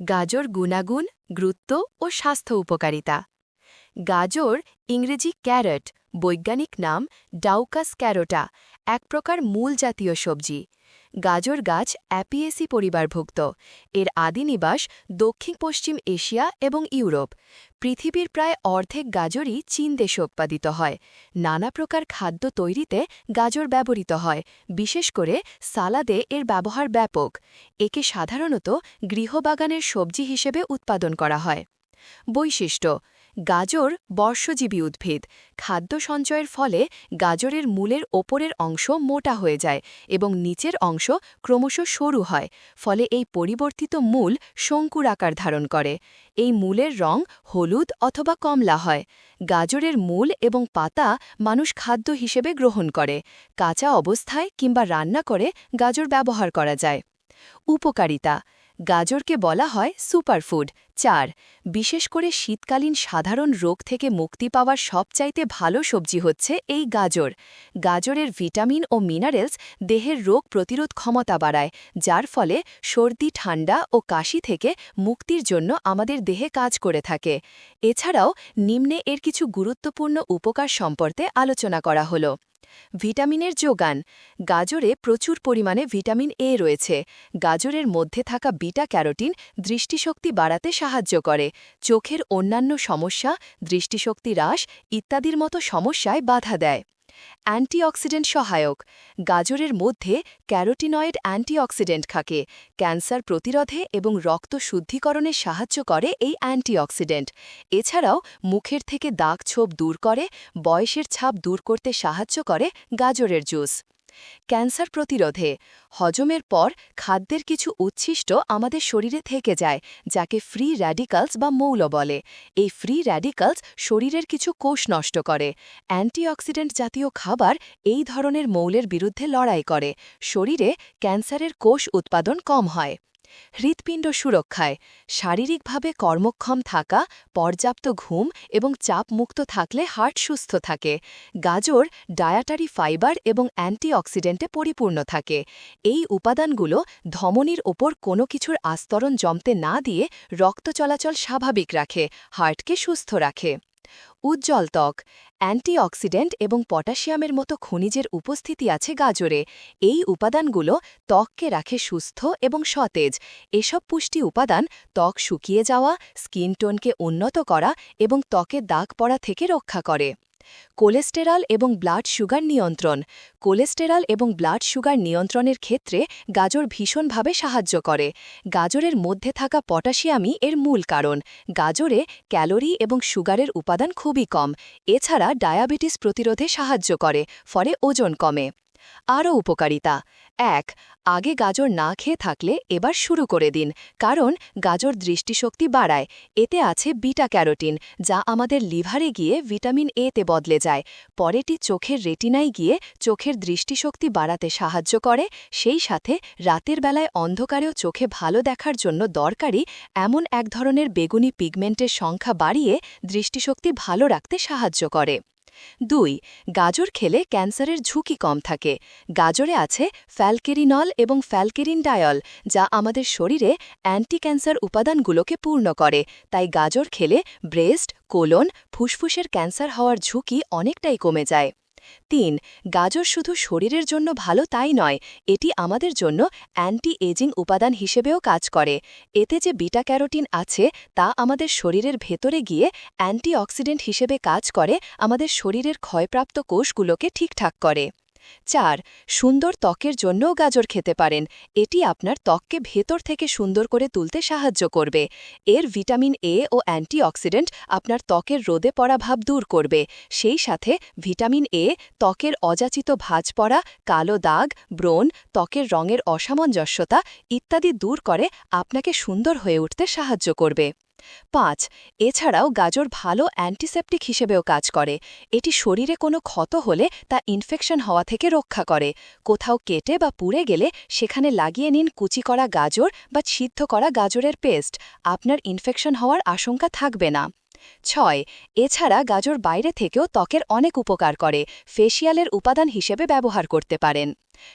গাজর গুণাগুণ, গুরুত্ব ও স্বাস্থ্য উপকারিতা। গাজর, ইংরেজি ক্যারট, বৈজ্ঞানিক নাম ডাউকাস ক্যারোটা, এক প্রকার মূল জাতীয় সবজি। গাজর গাছ অ্যাপিএসি পরিবারভুক্ত। এর আদি নিবাস দক্ষিণ পশ্চিম এশিয়া এবং ইউরোপ। পৃথিবীর প্রায় অর্ধেক গাজরই চীন দেশে উৎপাদিত হয়। নানা প্রকার খাদ্য তৈরিতে গাজর ব্যবহৃত হয়। বিশেষ করে সালাদে এর ব্যবহার ব্যাপক। একে সাধারণত গৃহবাগানের সবজি হিসেবে উৎপাদন করা হয়। বৈশিষ্ট্য গাজর বর্ষজীবী উদ্ভিদ। খাদ্য সঞ্চয়ের ফলে গাজরের মূলের ওপরের অংশ মোটা হয়ে যায় এবং নিচের অংশ ক্রমশ সরু হয়, ফলে এই পরিবর্তিত মূল শঙ্কুর আকার ধারণ করে। এই মূলের রং হলুদ অথবা কমলা হয়। গাজরের মূল এবং পাতা মানুষ খাদ্য হিসেবে গ্রহণ করে, কাঁচা অবস্থায় কিংবা রান্না করে গাজর ব্যবহার করা যায়। উপকারিতা গাজরকে বলা হয় সুপারফুড। চার, বিশেষ করে শীতকালীন সাধারণ রোগ থেকে মুক্তি পাওয়ার সবচাইতে ভালো সবজি হচ্ছে এই গাজর। গাজরের ভিটামিন ও মিনারেলস দেহের রোগ প্রতিরোধ ক্ষমতা বাড়ায়, যার ফলে সর্দি, ঠান্ডা ও কাশি থেকে মুক্তির জন্য আমাদের দেহে কাজ করে থাকে। এছাড়াও নিম্নে এর কিছু গুরুত্বপূর্ণ উপকার সম্পর্কে আলোচনা করা হলো। ভিটামিনের যোগান। গাজরে প্রচুর পরিমাণে ভিটামিন এ রয়েছে। গাজরের মধ্যে থাকা বিটা ক্যারোটিন দৃষ্টিশক্তি বাড়াতে সাহায্য করে। চোখের অন্যান্য সমস্যা, দৃষ্টিশক্তি হ্রাস ইত্যাদির মতো সমস্যায় বাধা দেয়। অ্যান্টিঅক্সিডেন্ট সহায়ক। গাজরের মধ্যে ক্যারোটিনয়েড অ্যান্টিঅক্সিডেন্ট থাকে। ক্যান্সার প্রতিরোধে এবং রক্ত শুদ্ধিকরণে সাহায্য করে এই অ্যান্টিঅক্সিডেন্ট। এছাড়াও মুখের থেকে দাগ ছোপ দূর করে, বয়সের ছাপ দূর করতে সাহায্য করে গাজরের জুস। ক্যান্সার প্রতিরোধে হজমের পর খাদ্যের কিছু উচ্ছিষ্ট আমাদের শরীরে থেকে যায়, যাকে ফ্রি র্যাডিকালস বা মৌল বলে। এই ফ্রি র্যাডিকালস শরীরের কিছু কোষ নষ্ট করে। অ্যান্টিঅক্সিডেন্ট জাতীয় খাবার এই ধরনের মৌলের বিরুদ্ধে লড়াই করে। শরীরে ক্যান্সারের কোষ উৎপাদন কম হয়। হৃৎপিণ্ড সুরক্ষায়, শারীরিকভাবে কর্মক্ষম থাকা, পর্যাপ্ত ঘুম এবং চাপমুক্ত থাকলে হার্ট সুস্থ থাকে। গাজর ডায়াটারি ফাইবার এবং অ্যান্টিঅক্সিডেন্টে পরিপূর্ণ থাকে। এই উপাদানগুলো ধমনির ওপর কোনো কিছুর আস্তরণ জমতে না দিয়ে রক্ত চলাচল স্বাভাবিক রাখে, হার্টকে সুস্থ রাখে। উজ্জ্বল ত্বক, অ্যান্টিঅক্সিডেন্ট এবং পটাশিয়ামের মতো খনিজের উপস্থিতি আছে গাজরে। এই উপাদানগুলো ত্বককে রাখে সুস্থ এবং সতেজ। এসব পুষ্টি উপাদান ত্বক শুকিয়ে যাওয়া, স্কিন টোনকে উন্নত করা এবং ত্বকে দাগ পড়া থেকে রক্ষা করে। কোলেস্টেরল এবং ব্লাড সুগার নিয়ন্ত্রণ। কোলেস্টেরল এবং ব্লাড সুগার নিয়ন্ত্রণের ক্ষেত্রে গাজর ভীষণভাবে সাহায্য করে। গাজরের মধ্যে থাকা পটাশিয়ামই এর মূল কারণ। গাজরে ক্যালোরি এবং সুগারের উপাদান খুবই কম। এছাড়া ডায়াবেটিস প্রতিরোধে সাহায্য করে, ফলে ওজন কমে। আরও উপকারিতা এক, আগে গাজর না খেয়ে থাকলে এবার শুরু করে দিন, কারণ গাজর দৃষ্টিশক্তি বাড়ায়। এতে আছে বিটা ক্যারোটিন যা আমাদের লিভারে গিয়ে ভিটামিন এতে বদলে যায়। পরেটি চোখের রেটিনায় গিয়ে চোখের দৃষ্টিশক্তি বাড়াতে সাহায্য করে। সেই সাথে রাতের বেলায় অন্ধকারেও চোখে ভালো দেখার জন্য দরকারি এমন এক ধরনের বেগুনি পিগমেন্টের সংখ্যা বাড়িয়ে দৃষ্টিশক্তি ভালো রাখতে সাহায্য করে। দুই, গাজর খেলে ক্যান্সারের ঝুঁকি কম থাকে। গাজরে আছে ফ্যালকেরিনল এবং ফ্যালকেরিন ডায়ল যা আমাদের শরীরে অ্যান্টি ক্যান্সার উপাদানগুলোকে পূর্ণ করে। তাই গাজর খেলে ব্রেস্ট, কোলন, ফুসফুসের ক্যান্সার হওয়ার ঝুঁকি অনেকটাই কমে যায়। তিন, গাজর শুধু শরীরের জন্য ভালো তাই নয়, এটি আমাদের জন্য অ্যান্টি এজিং উপাদান হিসেবেও কাজ করে। এতে যে বিটা ক্যারোটিন আছে, তা আমাদের শরীরের ভেতরে গিয়ে অ্যান্টিঅক্সিডেন্ট হিসেবে কাজ করে, আমাদের শরীরের ক্ষয়প্রাপ্ত কোষগুলোকে ঠিকঠাক করে। চার, সুন্দর ত্বকের জন্যও গাজর খেতে পারেন। এটি আপনার ত্বককে ভেতর থেকে সুন্দর করে তুলতে সাহায্য করবে। এর ভিটামিন এ ও অ্যান্টিঅক্সিডেন্ট আপনার ত্বকের রোদে পড়া ভাব দূর করবে। সেই সাথে ভিটামিন এ, ত্বকের অযাচিত ভাজ পড়া, কালো দাগ, ব্রণ, ত্বকের রঙের অসামঞ্জস্যতা ইত্যাদি দূর করে আপনাকে সুন্দর হয়ে উঠতে সাহায্য করবে। পাঁচ, এছাড়াও গাজর ভালো অ্যান্টিসেপটিক হিসেবেও কাজ করে। এটি শরীরে কোনো ক্ষত হলে তা ইনফেকশন হওয়া থেকে রক্ষা করে। কোথাও কেটে বা পুড়ে গেলে সেখানে লাগিয়ে নিন কুচি করা গাজর বা সিদ্ধ করা গাজরের পেস্ট আপনার ইনফেকশন হওয়ার আশঙ্কা থাকবে না। ছয়, এছাড়া গাজর বাইরে থেকেও ত্বকের অনেক উপকার করে, ফেসিয়ালের উপাদান হিসেবে ব্যবহার করতে পারেন।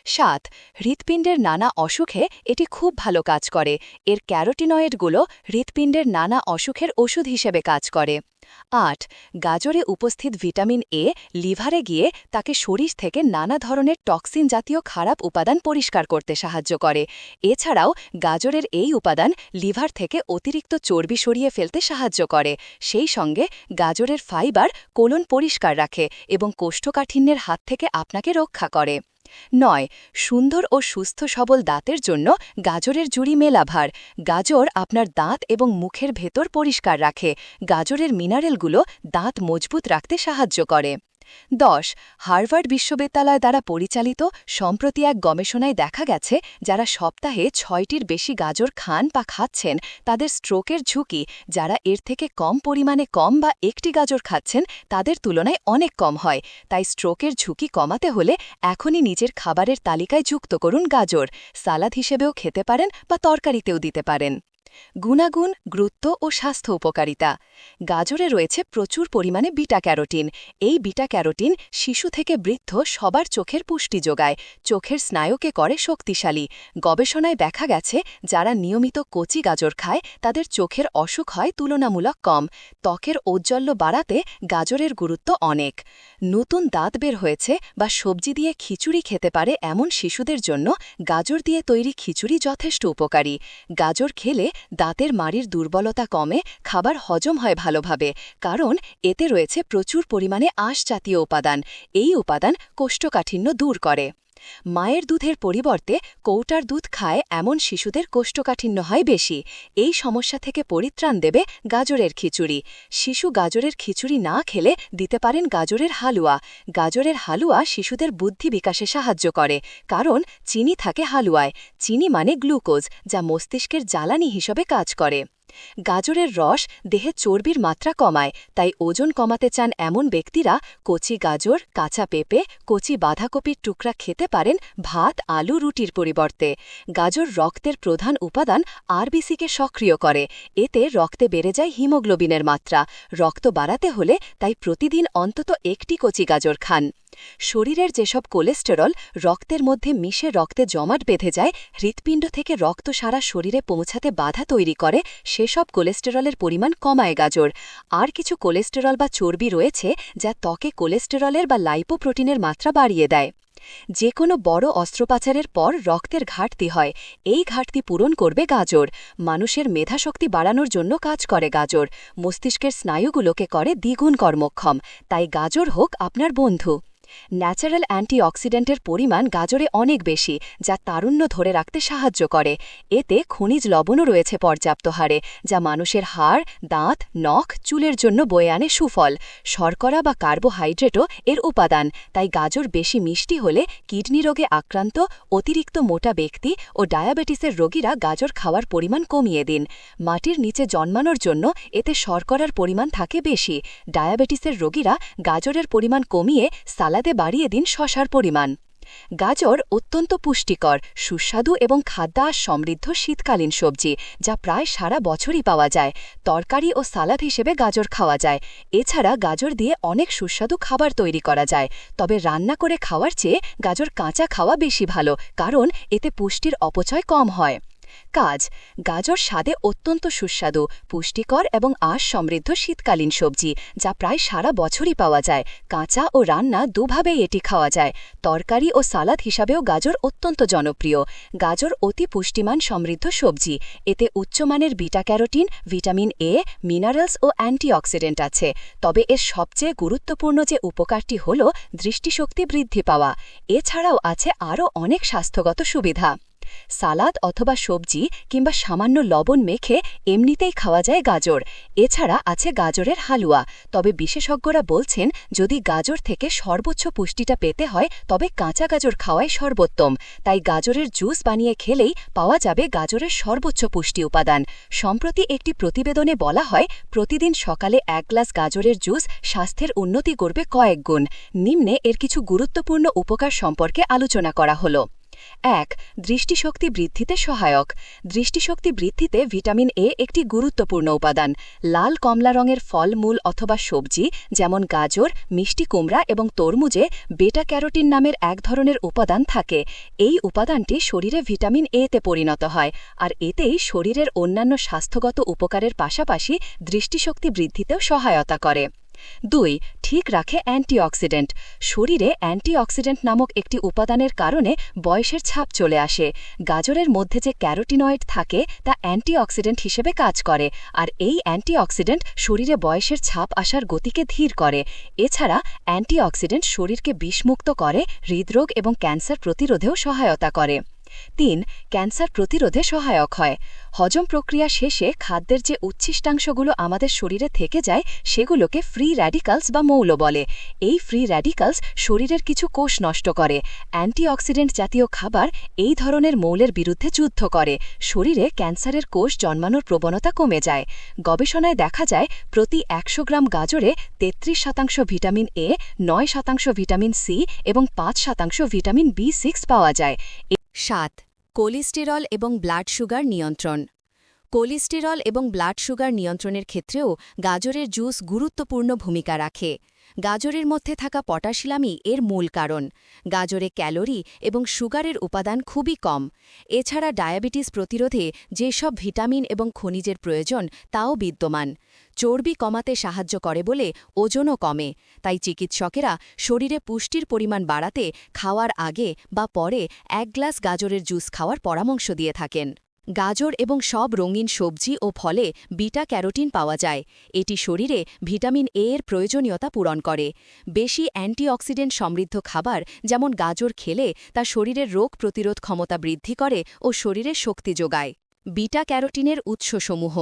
সাত, হৃৎপিণ্ডের নানা অসুখে এটি খুব ভালো কাজ করে। এর ক্যারোটিনয়েডগুলো হৃৎপিণ্ডের নানা অসুখের ওষুধ হিসেবে কাজ করে। আট, গাজরে উপস্থিত ভিটামিন এ লিভারে গিয়ে তাকে শরীর থেকে নানা ধরনের টক্সিন জাতীয় খারাপ উপাদান পরিষ্কার করতে সাহায্য করে। এছাড়াও গাজরের এই উপাদান লিভার থেকে অতিরিক্ত চর্বি সরিয়ে ফেলতে সাহায্য করে। সেই সঙ্গে গাজরের ফাইবার কোলন পরিষ্কার রাখে এবং কোষ্ঠকাঠিন্যের হাত থেকে আপনাকে রক্ষা করে। নয়, সুন্দর ও সুস্থ সবল দাঁতের জন্য গাজরের জুড়ি মেলাভার। গাজর আপনার দাঁত এবং মুখের ভেতর পরিষ্কার রাখে। গাজরের মিনারেলগুলো দাঁত মজবুত রাখতে সাহায্য করে। দশ, হার্ভার্ড বিশ্ববিদ্যালয় দ্বারা পরিচালিত সম্প্রতি এক গবেষণায় দেখা গেছে, যারা সপ্তাহে ছয়টির বেশি গাজর খান বা খাচ্ছেন, তাদের স্ট্রোকের ঝুঁকি, যারা এর থেকে কম পরিমাণে কম বা একটি গাজর খাচ্ছেন, তাদের তুলনায় অনেক কম হয়। তাই স্ট্রোকের ঝুঁকি কমাতে হলে এখনই নিজের খাবারের তালিকায় যুক্ত করুন গাজর। সালাদ হিসেবেও খেতে পারেন বা তরকারিতেও দিতে পারেন। গুণাগুণ, গুরুত্ব ও স্বাস্থ্য উপকারিতা। গাজরে রয়েছে প্রচুর পরিমাণে বিটা ক্যারোটিন। এই বিটা ক্যারোটিন শিশু থেকে বৃদ্ধ সবার চোখের পুষ্টি যোগায়, চোখের স্নায়ুকে করে শক্তিশালী। গবেষণায় দেখা গেছে, যারা নিয়মিত কচি গাজর খায়, তাদের চোখের অসুখ হয় তুলনামূলক কম। ত্বকের ঔজ্জ্বল্য বাড়াতে গাজরের গুরুত্ব অনেক। নতুন দাঁত বের হয়েছে বা সবজি দিয়ে খিচুড়ি খেতে পারে এমন শিশুদের জন্য গাজর দিয়ে তৈরি খিচুড়ি যথেষ্ট উপকারী। গাজর খেলে দাঁতের মাড়ির দুর্বলতা কমে খাবার হজম হয় ভালোভাবে, কারণ এতে রয়েছে প্রচুর পরিমাণে আঁশ জাতীয় উপাদান। এই উপাদান কোষ্ঠকাঠিন্য দূর করে। মায়ের দুধের পরিবর্তে কৌটার দুধ খায় এমন শিশুদের কোষ্ঠকাঠিন্য হয় বেশি। এই সমস্যা থেকে পরিত্রাণ দেবে গাজরের খিচুড়ি। শিশু গাজরের খিচুড়ি না খেলে দিতে পারেন গাজরের হালুয়া। গাজরের হালুয়া শিশুদের বুদ্ধি বিকাশে সাহায্য করে, কারণ চিনি থাকে হালুয়ায়। চিনি মানে গ্লুকোজ, যা মস্তিষ্কের জ্বালানি হিসেবে কাজ করে। গাজরের রস দেহে চর্বির মাত্রা কমায়, তাই ওজন কমাতে চান এমন ব্যক্তিরা কচি গাজর, কাঁচা পেঁপে, কচি বাঁধাকপির টুকরা খেতে পারেন ভাত, আলু, রুটির পরিবর্তে। গাজর রক্তের প্রধান উপাদান আরবিসিকে সক্রিয় করে, এতে রক্তে বেড়ে যায় হিমোগ্লোবিনের মাত্রা। রক্ত বাড়াতে হলে তাই প্রতিদিন অন্তত একটি কচি গাজর খান। শরীরের যেসব কোলেস্টেরল রক্তের মধ্যে মিশে রক্তে জমাট বেঁধে যায়, হৃৎপিণ্ড থেকে রক্ত সারা শরীরে পৌঁছাতে বাধা তৈরি করে, সেসব কোলেস্টেরলের পরিমাণ কমায় গাজর। আর কিছু কোলেস্টেরল বা চর্বি রয়েছে যা ত্বকে কোলেস্টেরলের বা লাইপোপ্রোটিনের মাত্রা বাড়িয়ে দেয়। যে কোনো বড় অস্ত্রোপাচারের পর রক্তের ঘাটতি হয়, এই ঘাটতি পূরণ করবে গাজর। মানুষের মেধাশক্তি বাড়ানোর জন্য কাজ করে গাজর। মস্তিষ্কের স্নায়ুগুলোকে করে দ্বিগুণ কর্মক্ষম। তাই গাজর হোক আপনার বন্ধু। ন্যাচারাল অ্যান্টিঅক্সিডেন্টের পরিমাণ গাজরে অনেক বেশি, যা তারুণ্য ধরে রাখতে সাহায্য করে। এতে খনিজ লবণও রয়েছে পর্যাপ্ত হারে, যা মানুষের হাড়, দাঁত, নখ, চুলের জন্য বয়ে আনে সুফল। শর্করা বা কার্বোহাইড্রেটও এর উপাদান, তাই গাজর বেশি মিষ্টি হলে কিডনি রোগে আক্রান্ত, অতিরিক্ত মোটা ব্যক্তি ও ডায়াবেটিসের রোগীরা গাজর খাওয়ার পরিমাণ কমিয়ে দিন। মাটির নিচে জন্মানোর জন্য এতে শর্করার পরিমাণ থাকে বেশি। ডায়াবেটিসের রোগীরা গাজরের পরিমাণ কমিয়ে সালাদ সালাদে বাড়িয়ে দিন শশার পরিমাণ। গাজর অত্যন্ত পুষ্টিকর, সুস্বাদু এবং খাদ্যাস সমৃদ্ধ শীতকালীন সবজি, যা প্রায় সারা বছরই পাওয়া যায়। তরকারি ও সালাদ হিসেবে গাজর খাওয়া যায়। এছাড়া গাজর দিয়ে অনেক সুস্বাদু খাবার তৈরি করা যায়। তবে রান্না করে খাওয়ার চেয়ে গাজর কাঁচা খাওয়া বেশি ভালো, কারণ এতে পুষ্টির অপচয় কম হয়। কাজ। গাজর স্বাদে অত্যন্ত সুস্বাদু, পুষ্টিকর এবং আঁশ সমৃদ্ধ শীতকালীন সবজি, যা প্রায় সারা বছরই পাওয়া যায়। কাঁচা ও রান্না দুভাবেই এটি খাওয়া যায়। তরকারি ও সালাদ হিসাবেও গাজর অত্যন্ত জনপ্রিয়। গাজর অতি পুষ্টিমান সমৃদ্ধ সবজি। এতে উচ্চমানের beta carotene, vitamin A, minerals O antioxidant আছে। তবে এর সবচেয়ে গুরুত্বপূর্ণ যে উপকারটি হল দৃষ্টিশক্তি বৃদ্ধি পাওয়া। এছাড়াও আছে আরও অনেক স্বাস্থ্যগত সুবিধা। সালাদ অথবা সবজি কিংবা সামান্য লবণ মেখে এমনিতেই খাওয়া যায় গাজর। এছাড়া আছে গাজরের হালুয়া। তবে বিশেষজ্ঞরা বলছেন, যদি গাজর থেকে সর্বোচ্চ পুষ্টিটা পেতে হয়, তবে কাঁচা গাজর খাওয়াই সর্বোত্তম। তাই গাজরের জুস বানিয়ে খেলেই পাওয়া যাবে গাজরের সর্বোচ্চ পুষ্টি উপাদান। সম্প্রতি একটি প্রতিবেদনে বলা হয়, প্রতিদিন সকালে এক গ্লাস গাজরের জুস স্বাস্থ্যের উন্নতি করবে কয়েক গুণ। নিম্নে এর কিছু গুরুত্বপূর্ণ উপকার সম্পর্কে আলোচনা করা হলো। এক, দৃষ্টিশক্তি বৃদ্ধিতে সহায়ক। দৃষ্টিশক্তি বৃদ্ধিতে ভিটামিন এ একটি গুরুত্বপূর্ণ উপাদান। লাল কমলা রঙের ফল, মূল অথবা সবজি, যেমন গাজর, মিষ্টি কুমড়া এবং তরমুজে বেটা ক্যারোটিন নামের এক ধরনের উপাদান থাকে। এই উপাদানটি শরীরে ভিটামিন এ তে পরিণত হয়, আর এতেই শরীরের অন্যান্য স্বাস্থ্যগত উপকারের পাশাপাশি দৃষ্টিশক্তি বৃদ্ধিতেও সহায়তা করে। দুই, ঠিক রাখে অ্যান্টিঅক্সিডেন্ট। শরীরে অ্যান্টিঅক্সিডেন্ট নামক একটি উপাদানের কারণে বয়সের ছাপ চলে আসে। গাজরের মধ্যে যে ক্যারোটিনয়েড থাকে, তা অ্যান্টিঅক্সিডেন্ট হিসেবে কাজ করে। আর এই অ্যান্টিঅক্সিডেন্ট শরীরে বয়সের ছাপ আসার গতিকে ধীর করে। এছাড়া অ্যান্টিঅক্সিডেন্ট শরীরকে বিষমুক্ত করে, হৃদরোগ এবং ক্যান্সার প্রতিরোধেও সহায়তা করে। তিন, ক্যান্সার প্রতিরোধে সহায়ক হয়। হজম প্রক্রিয়া শেষে খাদ্যের যে উচ্ছিষ্টাংশগুলো আমাদের শরীরে থেকে যায়, সেগুলোকে ফ্রি র্যাডিকালস বা মৌল বলে। এই ফ্রি র্যাডিকালস শরীরের কিছু কোষ নষ্ট করে। অ্যান্টিঅক্সিডেন্ট জাতীয় খাবার এই ধরনের মৌলের বিরুদ্ধে যুদ্ধ করে। শরীরে ক্যান্সারের কোষ জন্মানোর প্রবণতা কমে যায়। গবেষণায় দেখা যায়, প্রতি একশো গ্রাম গাজরে তেত্রিশ শতাংশ ভিটামিন এ, নয় শতাংশ ভিটামিন সি এবং পাঁচ শতাংশ ভিটামিন বি সিক্স পাওয়া যায়। সাত, কোলেস্টেরল এবং ব্লাড সুগার নিয়ন্ত্রণ। কোলেস্টেরল এবং ব্লাড সুগার নিয়ন্ত্রণের ক্ষেত্রেও গাজরের জুস গুরুত্বপূর্ণ ভূমিকা রাখে। গাজরের মধ্যে থাকা পটাশিলামই এর মূল কারণ। গাজরে ক্যালোরি এবং সুগারের উপাদান খুবই কম। এছাড়া ডায়াবেটিস প্রতিরোধে যেসব ভিটামিন এবং খনিজের প্রয়োজন, তাও বিদ্যমান। চর্বি কমাতে সাহায্য করে বলে ওজনও কমে। তাই চিকিৎসকেরা শরীরে পুষ্টির পরিমাণ বাড়াতে খাওয়ার আগে বা পরে এক গ্লাস গাজরের জুস খাওয়ার পরামর্শ দিয়ে থাকেন। গাজর এবং সব রঙিন সবজি ও ফলে বিটা ক্যারোটিন পাওয়া যায়। এটি শরীরে ভিটামিন এ এর প্রয়োজনীয়তা পূরণ করে। বেশি অ্যান্টিঅক্সিডেন্ট সমৃদ্ধ খাবার যেমন গাজর খেলে তা শরীরের রোগ প্রতিরোধ ক্ষমতা বৃদ্ধি করে ও শরীরে শক্তি যোগায়। বিটা ক্যারোটিনের উৎসসমূহ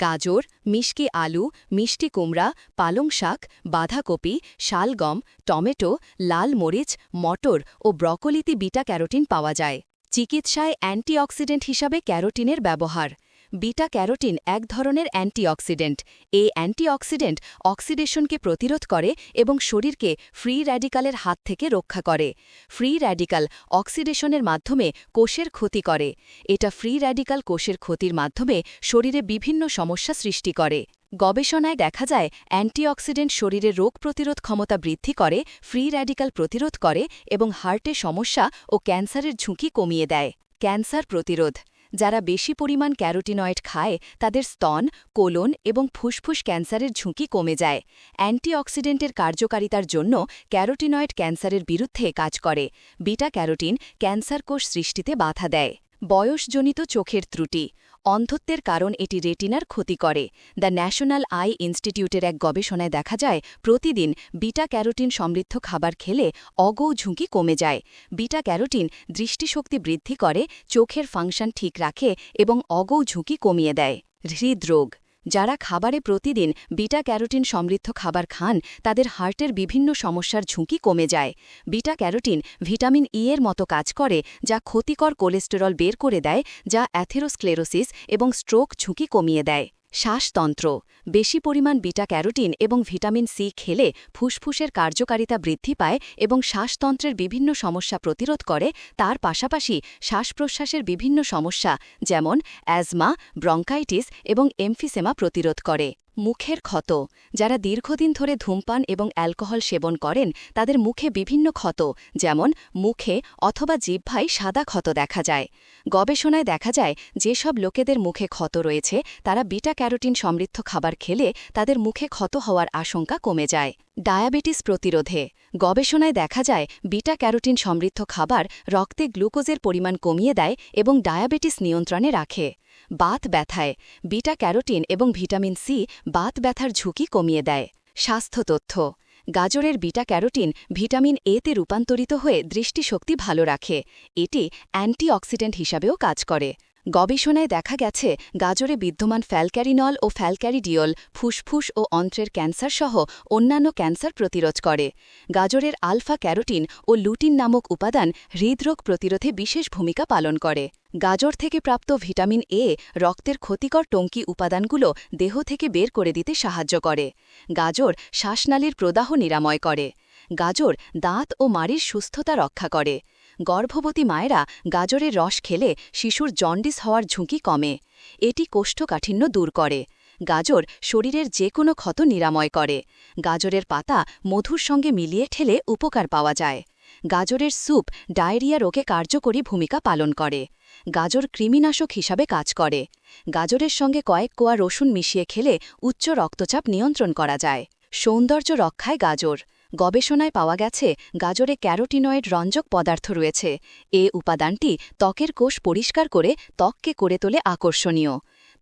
গাজর, মিষ্টি আলু, মিষ্টি কুমড়া, পালং শাক, বাঁধাকপি, শালগম, টমেটো, লাল মরিচ, মটর ও ব্রকলিতে বিটা ক্যারোটিন পাওয়া যায়। চিকিৎসায় অ্যান্টিঅক্সিডেন্ট হিসাবে ক্যারোটিনের ব্যবহার। বিটা ক্যারোটিন এক ধরনের অ্যান্টিঅক্সিডেন্ট। এই অ্যান্টিঅক্সিডেন্ট অক্সিডেশনকে প্রতিরোধ করে এবং শরীরকে ফ্রি র্যাডিকালের হাত থেকে রক্ষা করে। ফ্রি র্যাডিকাল অক্সিডেশনের মাধ্যমে কোষের ক্ষতি করে। এটা ফ্রি র্যাডিকাল কোষের ক্ষতির মাধ্যমে শরীরে বিভিন্ন সমস্যা সৃষ্টি করে। গবেষণায় দেখা যায়, অ্যান্টিঅক্সিডেন্ট শরীরের রোগ প্রতিরোধ ক্ষমতা বৃদ্ধি করে, ফ্রি র্যাডিকাল প্রতিরোধ করে এবং হার্টে সমস্যা ও ক্যান্সারের ঝুঁকি কমিয়ে দেয়। ক্যান্সার প্রতিরোধ যারা বেশি পরিমাণ ক্যারোটিনয়েড খায়, তাদের স্তন, কোলন এবং ফুসফুস ক্যান্সারের ঝুঁকি কমে যায়। অ্যান্টিঅক্সিডেন্টের কার্যকারিতার জন্য ক্যারোটিনয়েড ক্যান্সারের বিরুদ্ধে কাজ করে। বিটা ক্যারোটিন ক্যান্সার কোষ সৃষ্টিতে বাধা দেয়। বয়সজনিত চোখের ত্রুটি। অন্ধত্বের কারণ এটি রেটিনার ক্ষতি করে। দ্য ন্যাশনাল আই ইনস্টিটিউটের এক গবেষণায় দেখা যায়, প্রতিদিন বিটা ক্যারোটিন সমৃদ্ধ খাবার খেলে অগৌ ঝুঁকি কমে যায়। বিটা ক্যারোটিন দৃষ্টিশক্তি বৃদ্ধি করে, চোখের ফাংশন ঠিক রাখে এবং অগৌ ঝুঁকি কমিয়ে দেয়। হৃদরোগ যারা খাবারে প্রতিদিন বিটা ক্যারোটিন সমৃদ্ধ খাবার খান, তাদের হার্টের বিভিন্ন সমস্যার ঝুঁকি কমে যায়। বিটা ক্যারোটিন ভিটামিন ই এর মতো কাজ করে, যা ক্ষতিকর কোলেস্টেরল বের করে দেয়, যা অ্যাথেরোস্ক্লেরোসিস এবং স্ট্রোক ঝুঁকি কমিয়ে দেয়। শ্বাসতন্ত্র, বেশি পরিমাণ বিটা ক্যারোটিন এবং ভিটামিন সি খেলে ফুসফুসের কার্যকারিতা বৃদ্ধি পায় এবং শ্বাসতন্ত্রের বিভিন্ন সমস্যা প্রতিরোধ করে। তার পাশাপাশি শ্বাস প্রশ্বাসের বিভিন্ন সমস্যা যেমন অ্যাজমা, ব্রঙ্কাইটিস এবং এমফিসেমা প্রতিরোধ করে। মুখের ক্ষত। যারা দীর্ঘদিন ধরে ধূমপান এবং অ্যালকোহল সেবন করেন, তাদের মুখে বিভিন্ন ক্ষত, যেমন মুখে অথবা জিহ্বায় সাদা ক্ষত দেখা যায়। গবেষণায় দেখা যায়, যেসব লোকেদের মুখে ক্ষত রয়েছে, তারা বিটা ক্যারোটিন সমৃদ্ধ খাবার খেলে তাদের মুখে ক্ষত হওয়ার আশঙ্কা কমে যায়। ডায়াবেটিস প্রতিরোধে। গবেষণায় দেখা যায় বিটা ক্যারোটিন সমৃদ্ধ খাবার রক্তে গ্লুকোজের পরিমাণ কমিয়ে দেয় এবং ডায়াবেটিস নিয়ন্ত্রণে রাখে। বাত ব্যথায়, বিটা ক্যারোটিন এবং ভিটামিন সি বাত ব্যথার ঝুঁকি কমিয়ে দেয়। স্বাস্থ্য তথ্য, গাজরের বিটা ক্যারোটিন ভিটামিন এতে রূপান্তরিত হয়ে দৃষ্টিশক্তি ভালো রাখে। এটি অ্যান্টিঅক্সিডেন্ট হিসাবেও কাজ করে। গবেষণায় দেখা গেছে, গাজরে বিদ্যমান ফ্যালক্যারিনল ও ফ্যালক্যারিডিওল, ফুসফুস ও অন্ত্রের ক্যান্সার সহ অন্যান্য ক্যান্সার প্রতিরোধ করে। গাজরের আলফা ক্যারোটিন ও লুটিন নামক উপাদান হৃদরোগ প্রতিরোধে বিশেষ ভূমিকা পালন করে। গাজর থেকে প্রাপ্ত ভিটামিন এ রক্তের ক্ষতিকর টঙ্কি উপাদানগুলো দেহ থেকে বের করে দিতে সাহায্য করে। গাজর শ্বাসনালীর প্রদাহ নিরাময় করে। গাজর দাঁত ও মাড়ির সুস্থতা রক্ষা করে। গর্ভবতী মায়েরা গাজরের রস খেলে শিশুর জন্ডিস হওয়ার ঝুঁকি কমে। এটি কোষ্ঠকাঠিন্য দূর করে। গাজর শরীরের যে কোনো ক্ষত নিরাময় করে। গাজরের পাতা মধুর সঙ্গে মিলিয়ে ঠেলে উপকার পাওয়া যায়। গাজরের স্যুপ ডায়রিয়া রোগে কার্যকরী ভূমিকা পালন করে। গাজর কৃমিনাশক হিসাবে কাজ করে। গাজরের সঙ্গে কয়েক কোয়া রসুন মিশিয়ে খেলে উচ্চ রক্তচাপ নিয়ন্ত্রণ করা যায়। সৌন্দর্য রক্ষায় গাজর। গবেষণায় পাওয়া গেছে, গাজরে ক্যারোটিনয়েড রঞ্জক পদার্থ রয়েছে। এ উপাদানটি ত্বকের কোষ পরিষ্কার করে ত্বককে করে তোলে আকর্ষণীয়।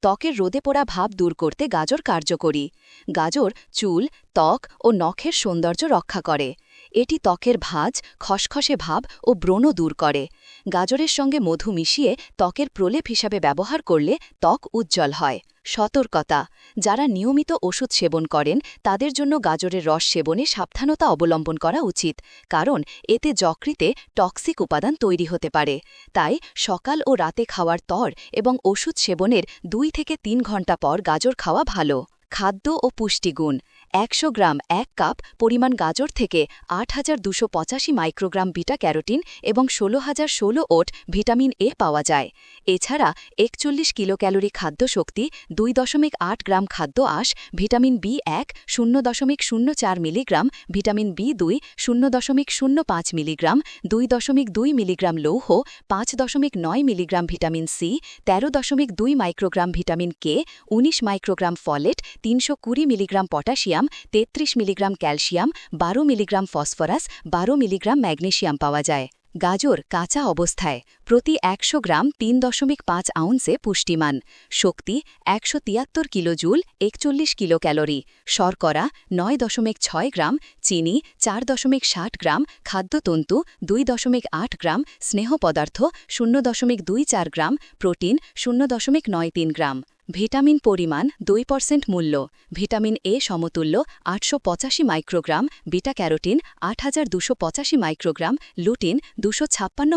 ত্বকের রোদে পোড়া ভাব দূর করতে গাজর কার্যকরী। গাজর চুল, ত্বক ও নখের সৌন্দর্য রক্ষা করে। এটি ত্বকের ভাঁজ, খসখসে ভাব ও ব্রণ দূর করে। গাজরের সঙ্গে মধু মিশিয়ে ত্বকের প্রলেপ হিসাবে ব্যবহার করলে ত্বক উজ্জ্বল হয়। সতর্কতা। যারা নিয়মিত ওষুধ সেবন করেন, তাদের জন্য গাজরের রস সেবনে সাবধানতা অবলম্বন করা উচিত, কারণ এতে যকৃতে টক্সিক উপাদান তৈরি হতে পারে। তাই সকাল ও রাতে খাওয়ার তর এবং ওষুধ সেবনের দুই থেকে তিন ঘণ্টা পর গাজর খাওয়া ভালো। খাদ্য ও পুষ্টিগুণ। একশো গ্রাম এক কাপ পরিমাণ গাজর থেকে আট হাজার দুশো পঁচাশি মাইক্রোগ্রাম বিটা ক্যারোটিন এবং ষোলো হাজার ষোলো ওট ভিটামিন এ পাওয়া যায়। এছাড়া একচল্লিশ কিলো ক্যালোরি খাদ্য শক্তি, দুই দশমিক আট গ্রাম খাদ্য আঁশ, ভিটামিন বি এক, শূন্য দশমিক শূন্য চার মিলিগ্রাম, ভিটামিন বি দুই, শূন্য দশমিক শূন্য পাঁচ মিলিগ্রাম, দুই দশমিক দুই মিলিগ্রাম লৌহ, পাঁচ দশমিক নয় মিলিগ্রাম ভিটামিন সি, তেরো দশমিক দুই মাইক্রোগ্রাম ভিটামিন কে, উনিশ মাইক্রোগ্রাম ফলেট, তিনশো কুড়ি মিলিগ্রাম পটাশিয়াম তেত্রিশ মিলিগ্রাম ক্যালসিয়াম, বারো মিলিগ্রাম ফসফরাস, বারো মিলিগ্রাম ম্যাগনেশিয়াম পাওয়া যায়। গাজর কাঁচা অবস্থায়, প্রতি একশো গ্রাম তিন দশমিক পাঁচ আউন্সে পুষ্টিমান। শক্তি একশো তিয়াত্তর কিলো জুল, একচল্লিশ কিলো ক্যালোরি। শর্করা নয় দশমিক ছয় গ্রাম, চিনি চার দশমিক ষাট গ্রাম খাদ্যতন্তু দুই দশমিক আট গ্রাম, স্নেহ পদার্থ শূন্য দশমিক দুই চার গ্রাম, প্রোটিন শূন্য দশমিক নয় তিন গ্রাম। ভিটামিন পরিমাণ দুই পার্সেন্ট মূল্য, ভিটামিন এ সমতুল্য আটশো পঁচাশি মাইক্রোগ্রাম বিটা ক্যারোটিন আট মাইক্রোগ্রাম, লুটিন দুশো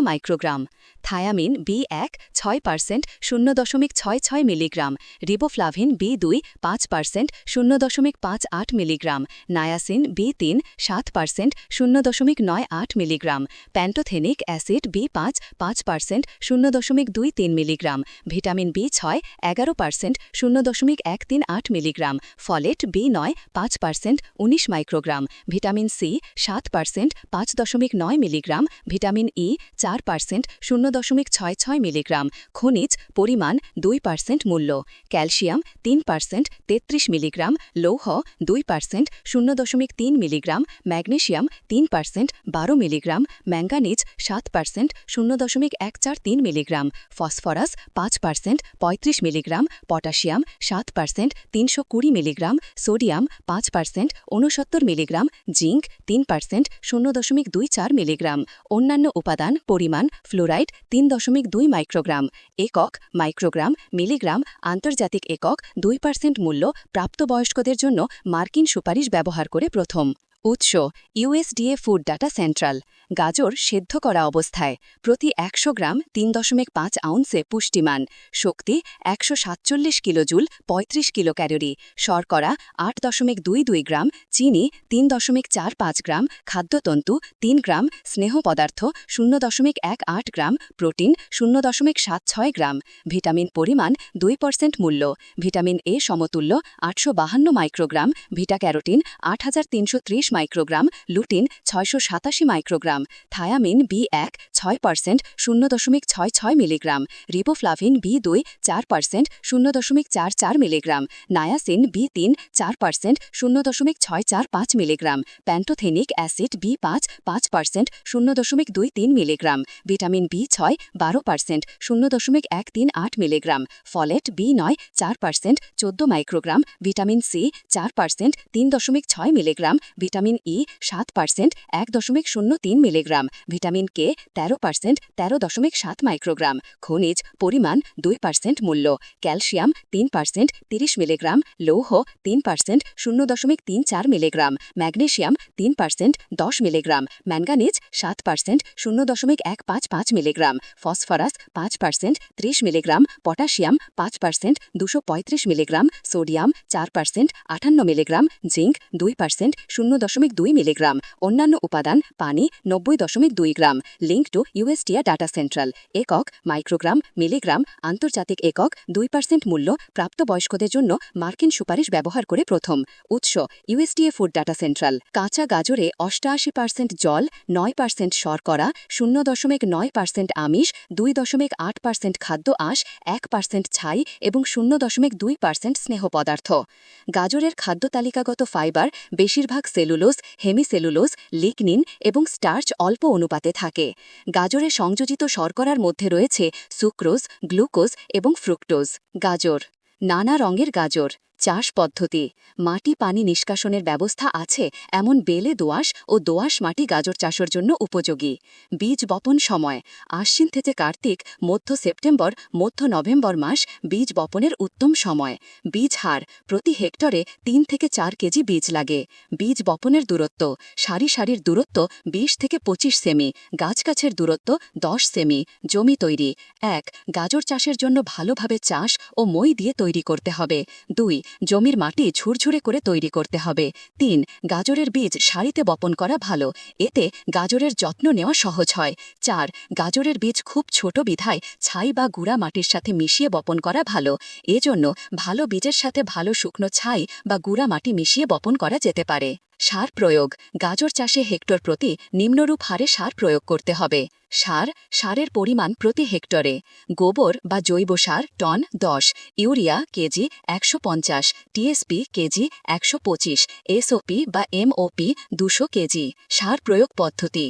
মাইক্রোগ্রাম, থায়ামিন বি এক ছয় পার্সেন্ট শূন্য দশমিক ছয় ছয় মিলিগ্রাম, রিবোফ্লাভিন বি দুই পাঁচ পার্সেন্ট শূন্য দশমিক পাঁচ আট মিলিগ্রাম, নায়াসিন বি তিন সাত পার্সেন্ট শূন্য দশমিক নয় আট মিলিগ্রাম, প্যান্টোথেনিক অ্যাসিড বি পাঁচ পাঁচ পার্সেন্ট শূন্য দশমিক দুই তিন মিলিগ্রাম, ভিটামিন বি ছয় এগারো পার্সেন্ট শূন্য দশমিক এক তিন আট মিলিগ্রাম। ফলেট বি নয়, পাঁচ পার্সেন্ট উনিশ মাইক্রোগ্রাম। ভিটামিন সি, সাত পার্সেন্ট পাঁচ দশমিক নয় মিলিগ্রাম। ভিটামিন ই, চার পার্সেন্ট শূন্য দশমিক ছয় ছয় মিলিগ্রাম। খনিজ, পরিমাণ দুই পার্সেন্ট মূল্য। ক্যালসিয়াম, তিন পার্সেন্ট তেত্রিশ মিলিগ্রাম। লৌহ, দুই পার্সেন্ট শূন্য দশমিক তিন মিলিগ্রাম। ম্যাগনেশিয়াম তিন পার্সেন্ট বারো মিলিগ্রাম। ম্যাঙ্গানিজ, সাত পার্সেন্ট শূন্য দশমিক এক চার তিন মিলিগ্রাম। ফসফরাস, পাঁচ পার্সেন্ট পঁয়ত্রিশ মিলিগ্রাম। পটাশিয়াম সাত পার্সেন্ট তিনশো কুড়ি মিলিগ্রাম, সোডিয়াম পাঁচ পার্সেন্ট ঊনসত্তর মিলিগ্রাম, জিঙ্ক তিন পার্সেন্ট শূন্য দশমিক দুই চার মিলিগ্রাম। অন্যান্য উপাদান, পরিমাণ, ফ্লোরাইড তিন দশমিক দুই মাইক্রোগ্রাম। একক, মাইক্রোগ্রাম, মিলিগ্রাম, আন্তর্জাতিক একক, দুই পার্সেন্ট মূল্য প্রাপ্তবয়স্কদের জন্য মার্কিন সুপারিশ ব্যবহার করে প্রথম। উৎস ইউএসডিএ ফুড ডাটা সেন্ট্রাল। গাজর সেদ্ধ করা অবস্থায় প্রতি একশো গ্রাম তিন দশমিক পাঁচ আউন্সে পুষ্টিমান। শক্তি একশো সাতচল্লিশ কিলোজুল পঁয়ত্রিশ কিলো ক্যালোরি। শর্করা আট দশমিক দুই দুই গ্রাম, চিনি তিন দশমিক চার পাঁচ গ্রাম, খাদ্যতন্তু তিন গ্রাম, স্নেহ পদার্থ শূন্য দশমিক এক আট গ্রাম, প্রোটিন শূন্য দশমিক সাত ছয় গ্রাম। ভিটামিন পরিমাণ দুই পার্সেন্ট মূল্য। ভিটামিন এ সমতুল্য আটশো বাহান্ন মাইক্রোগ্রাম, ভিটা ক্যারোটিন আট হাজার তিনশো ত্রিশ মাইক্রোগ্রাম, লুটিন ছয়শো সাতাশি মাইক্রোগ্রাম থায়ামিন বি এক, ছয় পার্সেন্ট, শূন্য দশমিক ছয় ছয় মিলিগ্রাম, রিবোফ্লাভিন বি দুই, চার পার্সেন্ট, শূন্য দশমিক চার চার মিলিগ্রাম, নায়াসিন বি তিন, চার পার্সেন্ট, শূন্য দশমিক ছয় চার পাঁচ মিলিগ্রাম প্যান্টোথেনিক অ্যাসিড বি পাঁচ পাঁচ পার্সেন্ট, শূন্য দশমিক দুই তিন মিলিগ্রাম, ভিটামিন বি ছয়, বারো পার্সেন্ট, শূন্য দশমিক এক তিন আট মিলিগ্রাম, ফলেট বি নয়, চার পার্সেন্ট, চোদ্দ মাইক্রোগ্রাম, ভিটামিন সি চার পার্সেন্ট, তিন দশমিক ছয় মিলিগ্রাম, ভিটামিন ই সাত পার্সেন্ট, এক দশমিক শূন্য তিন মিলিগ্রাম, ভিটামিন কে তেরো পার্সেন্ট, তেরো দশমিক সাত মাইক্রোগ্রাম, খনিজ, পরিমাণ দুই পার্সেন্ট মূল্য, ক্যালসিয়াম তিন পার্সেন্ট, তিরিশ মিলিগ্রাম, লৌহ তিন পার্সেন্ট, শূন্য দশমিক তিন চার মিলিগ্রাম, ম্যাগনেশিয়াম তিন পার্সেন্ট, দশ মিলিগ্রাম, ম্যাঙ্গানিজ সাত পার্সেন্ট, শূন্য দশমিক এক পাঁচ পাঁচ মিলিগ্রাম, ফসফরাস পাঁচ পার্সেন্ট, ত্রিশ মিলিগ্রাম, পটাশিয়াম পাঁচ পার্সেন্ট, দুশো পঁয়ত্রিশ মিলিগ্রাম, সোডিয়াম চার পার্সেন্ট আটান্ন মিলিগ্রাম, জিঙ্ক দুই পার্সেন্ট, শূন্য দশমিক দুই মিলিগ্রাম, অন্যান্য উপাদান পানি নব্বই দশমিক দুই gram. Link to USDA data central. একক, মাইক্রোগ্রাম, মিলিগ্রাম, আন্তর্জাতিক একক, দুই পার্সেন্ট মূল্য প্রাপ্তবয়স্কদের জন্য মার্কিন সুপারিশ ব্যবহার করে প্রথম। উৎস ইউএসটিএ ফুড ডাটা সেন্ট্রাল। কাঁচা গাজরে অষ্টাশি পার্সেন্ট জল, নয় পার্সেন্ট শর্করা, শূন্য দশমিক নয় পার্সেন্ট আমিষ, দুই দশমিক আট পার্সেন্ট খাদ্য আঁশ, এক পার্সেন্ট ছাই এবং শূন্য দশমিক দুই পার্সেন্ট স্নেহ পদার্থ। গাজরের খাদ্য তালিকাগত ফাইবার, বেশিরভাগ সেলুলোজ, হেমিসেলুলোজ, লিগনিন এবং স্টার্চ অল্প অনুপাতে থাকে। গাজরে সংযোজিত শর্করার মধ্যে রয়েছে সুক্রোজ, গ্লুকোজ এবং ফ্রুক্টোজ। গাজর। নানা রঙের গাজর। চাষ পদ্ধতি, মাটি পানি নিষ্কাশনের ব্যবস্থা আছে, এমন বেলে দোআঁশ ও দোআঁশ মাটি গাজর চাষের জন্য উপযোগী। বীজ বপন সময়, আশ্বিন থেকে কার্তিক, মধ্য সেপ্টেম্বর, মধ্য নভেম্বর মাস, বীজ বপনের উত্তম সময়। বীজ হার, প্রতি হেক্টরে তিন থেকে চার কেজি বীজ লাগে। বীজ বপনের দূরত্ব, সারি সারির দূরত্ব ২০ থেকে পঁচিশ সেমি গাছগাছের দূরত্ব দশ সেমি, জমি তৈরি। এক, গাজর চাষের জন্য ভালোভাবে চাষ ও মই দিয়ে তৈরি করতে হবে। দুই জমির মাটি ঝুরঝুরে করে তৈরি করতে হবে। তিন, গাজরের বীজ সারিতে বপন করা ভালো। এতে গাজরের যত্ন নেওয়া সহজ হয়। চার, গাজরের বীজ খুব ছোট বিধায় ছাই বা গুঁড়া মাটির সাথে মিশিয়ে বপন করা ভালো। এজন্য ভালো বীজের সাথে ভালো শুকনো ছাই বা গুঁড়া মাটি মিশিয়ে বপন করা যেতে পারে। সার প্রয়োগ। গাজর চাষে হেক্টর প্রতি নিম্নরূপ হারে সার প্রয়োগ করতে হবে। সার, সারের পরিমাণ প্রতি হেক্টরে। গোবর বা জৈব সার, টন, দশ। ইউরিয়া, কেজি, একশো পঞ্চাশ। টিএসপি, কেজি, একশো পঁচিশ। এসওপি বা এমওপি, দুশো কেজি। সার প্রয়োগ পদ্ধতি।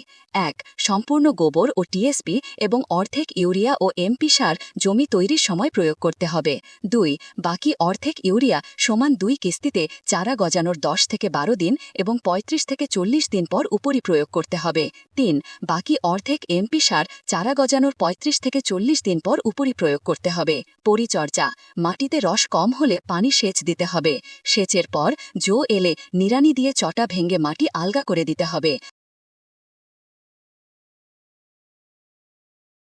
এক, সম্পূর্ণ গোবর ও টিএসপি এবং অর্ধেক ইউরিয়া ও এমপি সার জমি তৈরির সময় প্রয়োগ করতে হবে। দুই, বাকি অর্ধেক ইউরিয়া সমান দুই কিস্তিতে চারা গজানোর দশ থেকে বারো দিন এবং ৩৫ থেকে চল্লিশ দিন পর উপরি প্রয়োগ করতে হবে। তিন, বাকি অর্ধেক এমপি সার চারা গজানোর ৩৫ থেকে চল্লিশ দিন পর উপরি প্রয়োগ করতে হবে। পরিচর্যা, মাটিতে রস কম হলে পানি সেচ দিতে হবে। সেচের পর জো এলে নিরানি দিয়ে চটা ভেঙে মাটি আলগা করে দিতে হবে।